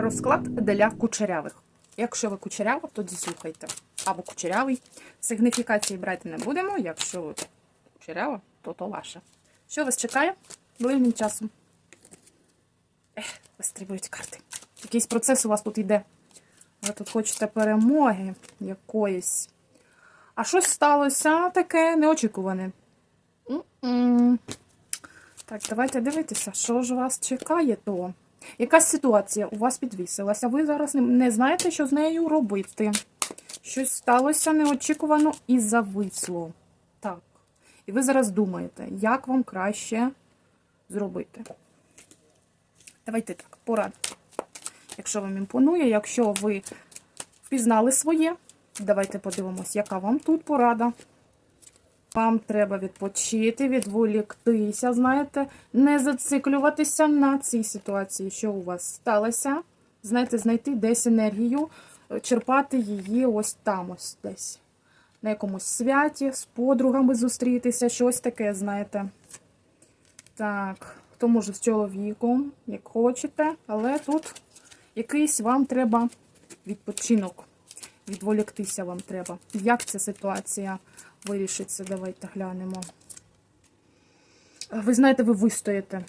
Розклад для кучерявих. Якщо ви кучерява, тоді слухайте. Або кучерявий. Сигніфікації брати не будемо. Якщо ви кучерява, то то ваше. Що вас чекає ближнім часом? Ех, вистрибують карти. Якийсь процес у вас тут йде. Ви тут хочете перемоги якоїсь. А щось сталося таке неочікуване. М-м. Так, давайте дивитися, що ж вас чекає то. Якась ситуація у вас підвісилася, ви зараз не, знаєте, що з нею робити. Щось сталося неочікувано і зависло. Так. І ви зараз думаєте, як вам краще зробити. Давайте так, порада. Якщо вам імпонує, якщо ви впізнали своє, давайте подивимось, яка вам тут порада. Вам треба відпочити, відволіктися, знаєте, не зациклюватися на цій ситуації, що у вас сталося. Знаєте, знайти десь енергію, е, черпати її ось там, ось десь. На якомусь святі, з подругами зустрітися, щось таке, знаєте. Так, хто може з чоловіком, як хочете, але тут якийсь вам треба відпочинок. Відволіктися вам треба. Як ця ситуація вирішиться? Давайте глянемо. Ви знаєте, ви вистоїте.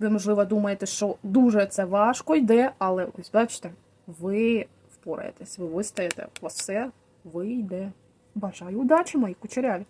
Ви, можливо, думаєте, що дуже це важко йде, але ось бачите, ви впораєтесь, ви вистоїте, у вас все вийде. Бажаю удачі, мої кучеряві.